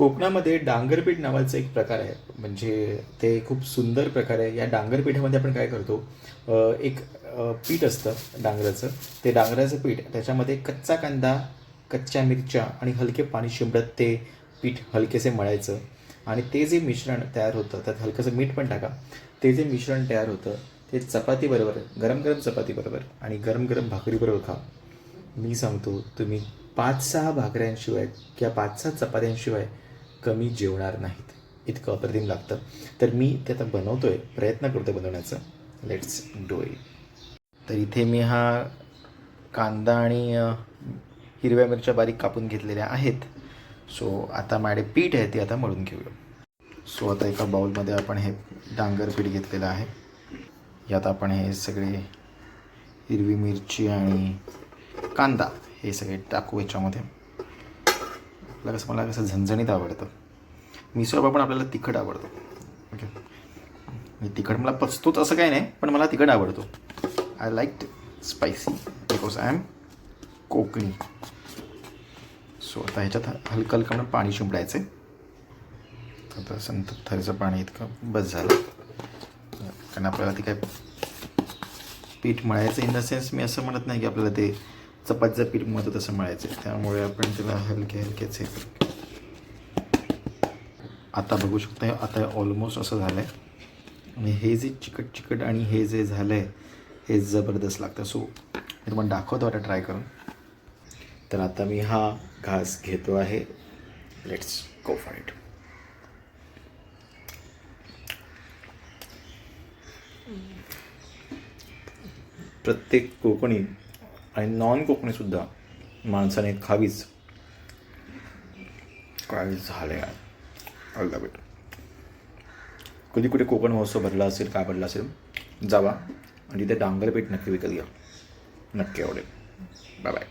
कोकणामध्ये डांगरपीठ नावाचा एक प्रकार आहे. म्हणजे ते खूप सुंदर प्रकार आहे. या डांगरपीठामध्ये आपण काय करतो एक पीठ असतं डांगराचं. ते डांगराचं पीठ त्याच्यामध्ये कच्चा कांदा कच्च्या मिरच्या आणि हलके पाणी शिंबडत ते पीठ हलकेसे मळायचं. आणि ते जे मिश्रण तयार होतं त्यात हलकंसं मीठ पण टाका. ते जे मिश्रण तयार होतं ते चपातीबरोबर गरम गरम चपातीबरोबर आणि गरम गरम भाकरीबरोबर खा. मी सांगतो तुम्ही पाच सहा भाकऱ्यांशिवाय किंवा पाच सहा चपात्यांशिवाय कमी जेवणार नाहीत. इतकं अप्रतिम लागतं. तर मी ते आता बनवतोय. प्रयत्न करतो बनवण्याचा. लेट्स डू इट तर इथे मी हा कांदा आणि हिरव्या मिरच्या बारीक कापून घेतलेल्या आहेत. सो आता माझे पीठ आहे ते आता मळून घेऊया. सो आता एका बाउलमध्ये आपण हे डांगर पीठ घेतलेलं आहे. यात आपण हे सगळे हिरवी मिरची आणि कांदा हे सगळे टाकू याच्यामध्ये. आपल्याला कसं मला कसं झणझणीत आवडतं. मिसळपाव पण आपल्याला तिखट आवडतं. ओके? तिखट मला पचतोच असं काही नाही पण मला तिखट आवडतो. I like spicy because I am Kokani. So आता ह्याच्यात हलकं हलकं म्हणून पाणी शिंपडायचं आता संत थरीचं पाणी इतकं बस झालं. कारण आपल्याला ते काय पीठ मळायचं इन द सेन्स मी असं म्हणत नाही की आपल्याला ते चपातीचं पीठ मळतं तसं मळायचं. आहे. त्यामुळे आपण त्याला हलके हलकेच हे आता बघू शकता आता ऑलमोस्ट असं झालं आहे आणि हे जे चिकट चिकट आणि हे जे झालं आहे हे जबरदस्त लागतं. सो मी तुम्हाला दाखवतो आता ट्राय करून. तर आता मी हा घास घेतो आहे. लेट्स गो फॉर इट प्रत्येक कोकणी आणि नॉन कोकणीसुद्धा माणसाने खावीच. काय झालं यार? ऑल द बेट कधी कुठे कोकण महोत्सव भरला असेल काय भरला असेल जावा. आणि तिथे डांगरपेठ नक्की विकत घ्या. नक्की आवडेल. Bye bye